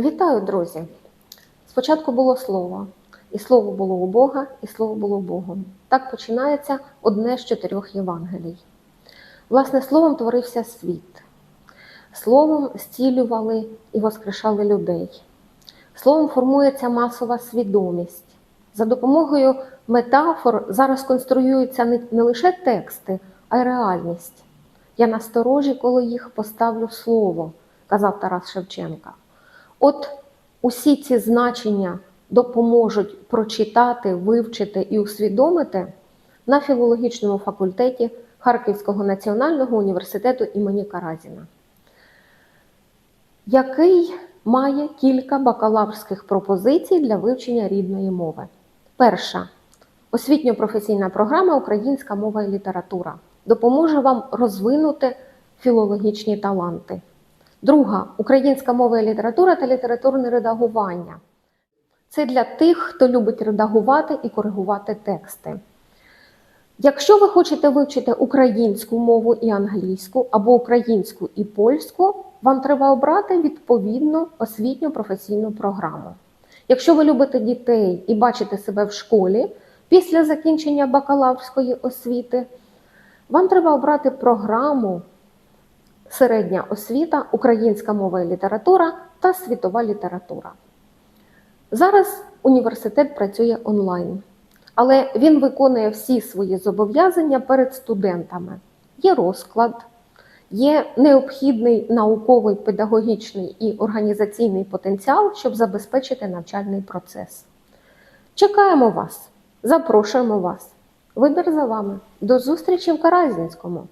Вітаю, друзі! Спочатку було слово, і слово було у Бога, і слово було Богом. Так починається одне з чотирьох Євангелій. Власне, словом творився світ, словом зцілювали і воскрешали людей. Словом формується масова свідомість. За допомогою метафор зараз конструюються не, лише тексти, а й реальність. Я насторожі, коли їх поставлю слово, казав Тарас Шевченка. От усі ці значення допоможуть прочитати, вивчити і усвідомити на філологічному факультеті Харківського національного університету імені Каразіна, який має кілька бакалаврських пропозицій для вивчення рідної мови. Перша освітньо-професійна програма Українська мова і література допоможе вам розвинути філологічні таланти. Друга українська мова і література та літературне редагування. Це для тих, хто любить редагувати і коригувати тексти. Якщо ви хочете вивчити українську мову і англійську або українську і польську, вам треба обрати відповідну освітню професійну програму. Якщо ви любите дітей і бачите себе в школі після закінчення бакалаврської освіти, вам треба обрати програму середня освіта, українська мова і література та світова література. Зараз університет працює онлайн, але він виконує всі свої зобов'язання перед студентами. Є розклад, є необхідний науковий, педагогічний і організаційний потенціал, щоб забезпечити навчальний процес. Чекаємо вас, запрошуємо вас. Вибір за вами. До зустрічі в Каразінському.